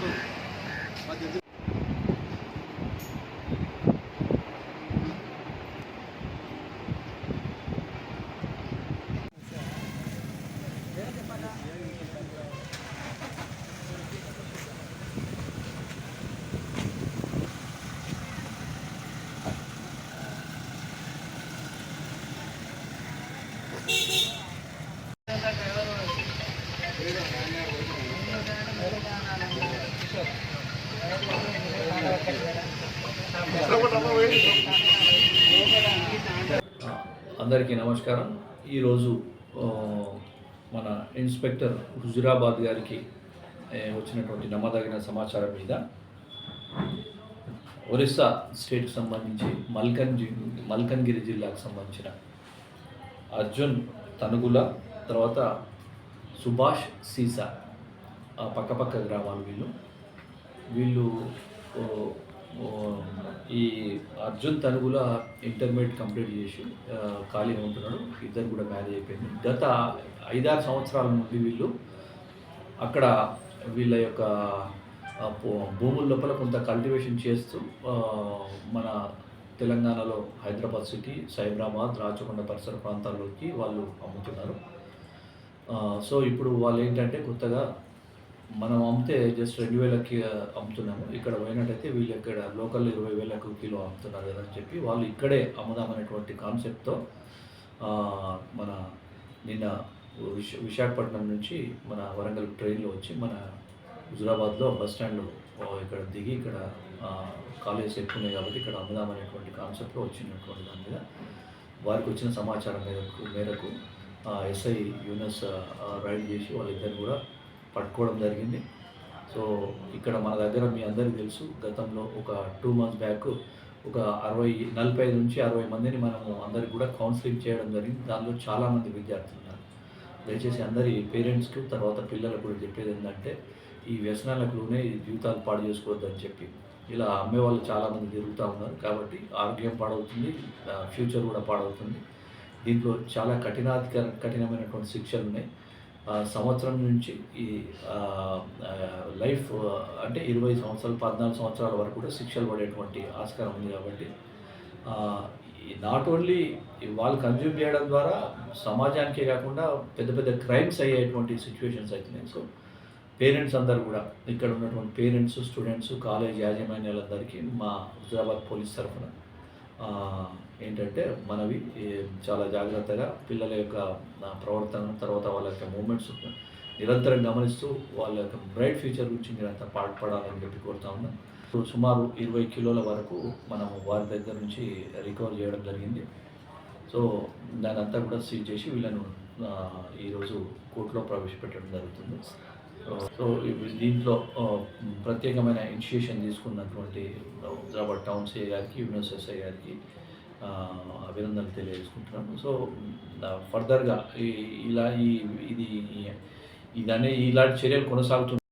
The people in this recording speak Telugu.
మూడు పద్దెనిమిది Thank. అందరికీ నమస్కారం. ఈరోజు మన ఇన్స్పెక్టర్ హుజురాబాద్ గారికి వచ్చినటువంటి నమ్మదగిన సమాచారం మీద ఒరిస్సా స్టేట్కి సంబంధించి మల్కన్ మల్కన్గిరి జిల్లాకు సంబంధించిన అర్జున్ తనుగుల తర్వాత సుభాష్ సీసా పక్కపక్క గ్రామాలు వీళ్ళు. వీళ్ళు ఈ అర్జున్ తనుగుల ఇంటర్మీడియట్ కంప్లీట్ చేసి ఖాళీగా ఉంటున్నాడు. ఇద్దరు కూడా మ్యారేజ్ అయిపోయింది. గత ఐదారు సంవత్సరాల నుండి వీళ్ళు అక్కడ వీళ్ళ యొక్క భూముల లోపల కొంత కల్టివేషన్ చేస్తూ మన తెలంగాణలో హైదరాబాద్ సిటీ సైబరాబాద్ రాచకొండ పరిసర ప్రాంతాల్లోకి వాళ్ళు అమ్ముతున్నారు. సో ఇప్పుడు వాళ్ళు ఏంటంటే కొత్తగా మనం అమ్మితే జస్ట్ రెండు వేలకి అమ్ముతున్నాము. ఇక్కడ పోయినట్టయితే వీళ్ళు ఇక్కడ లోకల్ ఇరవై వేలకు కిలో అమ్ముతున్నారు కదా అని చెప్పి వాళ్ళు ఇక్కడే అమ్ముదామనేటువంటి కాన్సెప్ట్తో మన నిన్న విశ విశాఖపట్నం నుంచి మన వరంగల్ ట్రైన్లో వచ్చి మన హుజురాబాద్లో బస్ స్టాండ్లో ఇక్కడ దిగి ఇక్కడ ఆ, కాలేజ్ ఎక్కున్నాయి కాబట్టి ఇక్కడ అమ్ముదామనేటువంటి కాన్సెప్ట్లో వచ్చినటువంటి దాని మీద వారికి వచ్చిన సమాచారం మేరకు మేరకు ఎస్ఐ యూనస్ రైడ్ చేసి వాళ్ళిద్దరు కూడా పట్టుకోవడం జరిగింది. సో ఇక్కడ మన దగ్గర మీ అందరికీ తెలుసు గతంలో ఒక టూ మంత్స్ బ్యాక్ ఒక అరవై నలభై ఐదు నుంచి అరవై మందిని మనము అందరికి కూడా కౌన్సిలింగ్ చేయడం జరిగింది. దానిలో చాలామంది విద్యార్థులు ఉన్నారు. దయచేసి అందరి పేరెంట్స్కి తర్వాత పిల్లలకు కూడా చెప్పేది ఏంటంటే ఈ వ్యసనాలకునే ఈ జీవితాలు పాడు చేసుకోవద్దని చెప్పి. ఇలా అమ్మే వాళ్ళు చాలామంది తిరుగుతూ ఉన్నారు. కాబట్టి ఆరోగ్యం పాడవుతుంది ఫ్యూచర్ కూడా పాడవుతుంది. దీంట్లో చాలా కఠినాధిక కఠినమైనటువంటి శిక్షలు ఉన్నాయి. సంవత్సరం నుంచి ఈ లైఫ్ అంటే ఇరవై సంవత్సరాలు పద్నాలుగు సంవత్సరాల వరకు కూడా శిక్షలు పడేటువంటి ఆస్కారం ఉంది కాబట్టి నాట్ ఓన్లీ వాళ్ళు కన్జ్యూమ్ చేయడం ద్వారా సమాజానికే కాకుండా పెద్ద పెద్ద క్రైమ్స్ అయ్యేటువంటి సిచ్యువేషన్స్ అవుతున్నాయి సో పేరెంట్స్ అందరు కూడా ఇక్కడ ఉన్నటువంటి పేరెంట్స్ స్టూడెంట్స్ కాలేజ్ యాజమాన్యాలందరికీ మా హుజరాబాద్ పోలీస్ తరఫున ఏంటంటే మనవి చాలా జాగ్రత్తగా పిల్లల యొక్క ప్రవర్తన తర్వాత వాళ్ళ యొక్క మూమెంట్స్ నిరంతరం గమనిస్తూ వాళ్ళ యొక్క బ్రైట్ ఫ్యూచర్ గురించి నిరంతరం పాటుపడాలని చెప్పి కోరుతా ఉన్నాం. సో సుమారు ఇరవై కిలోల వరకు మనం వారి దగ్గర నుంచి రికవర్ చేయడం జరిగింది. సో దాని అంతా కూడా సీజ్ చేసి వీళ్ళను ఈరోజు కోర్టులో ప్రవేశపెట్టడం జరుగుతుంది. Uh, సో- దీంట్లో uh, ప్రత్యేకమైన ఇనిషియేషన్ తీసుకున్నటువంటి uh, హైదరాబాద్ టౌన్ సిఐ గారికి యూనివర్సిఎస్ఐ గారికి అభినందనలు తెలియజేసుకుంటున్నాను. సో ఫర్దర్గా ఇలా ఈ ఇది ఇదనే ఇలాంటి చర్యలు కొనసాగుతున్నాయి.